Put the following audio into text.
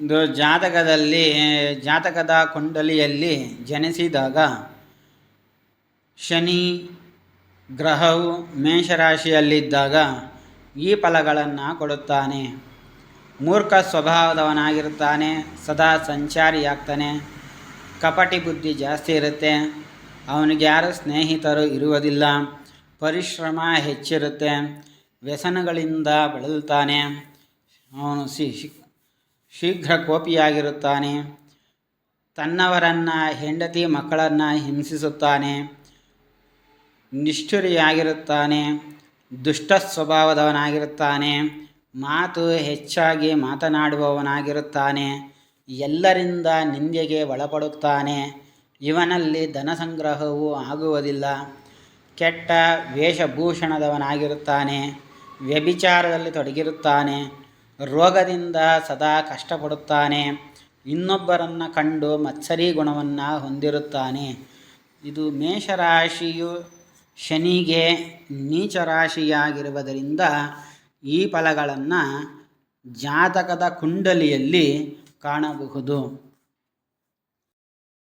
ಇದು ಜಾತಕದಲ್ಲಿ, ಜಾತಕದ ಕುಂಡಲಿಯಲ್ಲಿ ಜನಿಸಿದಾಗ ಶನಿ ಗ್ರಹವು ಮೇಷರಾಶಿಯಲ್ಲಿದ್ದಾಗ ಈ ಫಲಗಳನ್ನು ಕೊಡುತ್ತಾನೆ. ಮೂರ್ಖ ಸ್ವಭಾವದವನಾಗಿರುತ್ತಾನೆ, ಸದಾ ಸಂಚಾರಿಯಾಗ್ತಾನೆ, ಕಪಟಿ ಬುದ್ಧಿ ಜಾಸ್ತಿ ಇರುತ್ತೆ, ಅವನಿಗೆ ಯಾರು ಸ್ನೇಹಿತರು ಇರುವುದಿಲ್ಲ, ಪರಿಶ್ರಮ ಹೆಚ್ಚಿರುತ್ತೆ, ವ್ಯಸನಗಳಿಂದ ಬಳಲುತ್ತಾನೆ, ಅವನು ಸಿ ಶೀಘ್ರ ಕೋಪಿಯಾಗಿರುತ್ತಾನೆ ತನ್ನವರನ್ನು, ಹೆಂಡತಿ ಮಕ್ಕಳನ್ನು ಹಿಂಸಿಸುತ್ತಾನೆ. ನಿಷ್ಠುರಿಯಾಗಿರುತ್ತಾನೆ. ದುಷ್ಟ ಸ್ವಭಾವದವನಾಗಿರುತ್ತಾನೆ. ಮಾತು ಹೆಚ್ಚಾಗಿ ಮಾತನಾಡುವವನಾಗಿರುತ್ತಾನೆ. ಎಲ್ಲರಿಂದ ನಿಂದೆಗೆ ಒಳಪಡುತ್ತಾನೆ. ಇವನಲ್ಲಿ ಧನ ಸಂಗ್ರಹವು ಆಗುವುದಿಲ್ಲ. ಕೆಟ್ಟ ವೇಷಭೂಷಣದವನಾಗಿರುತ್ತಾನೆ. ವ್ಯಭಿಚಾರದಲ್ಲಿ ತೊಡಗಿರುತ್ತಾನೆ. ರೋಗದಿಂದ ಸದಾ ಕಷ್ಟಪಡುತ್ತಾನೆ. ಇನ್ನೊಬ್ಬರನ್ನು ಕಂಡು ಮತ್ಸರಿ ಗುಣವನ್ನು ಹೊಂದಿರುತ್ತಾನೆ. ಇದು ಮೇಷರಾಶಿಯು ಶನಿಗೆ ನೀಚ ರಾಶಿಯಾಗಿರುವುದರಿಂದ ಈ ಫಲಗಳನ್ನು ಜಾತಕದ ಕುಂಡಲಿಯಲ್ಲಿ ಕಾಣಬಹುದು.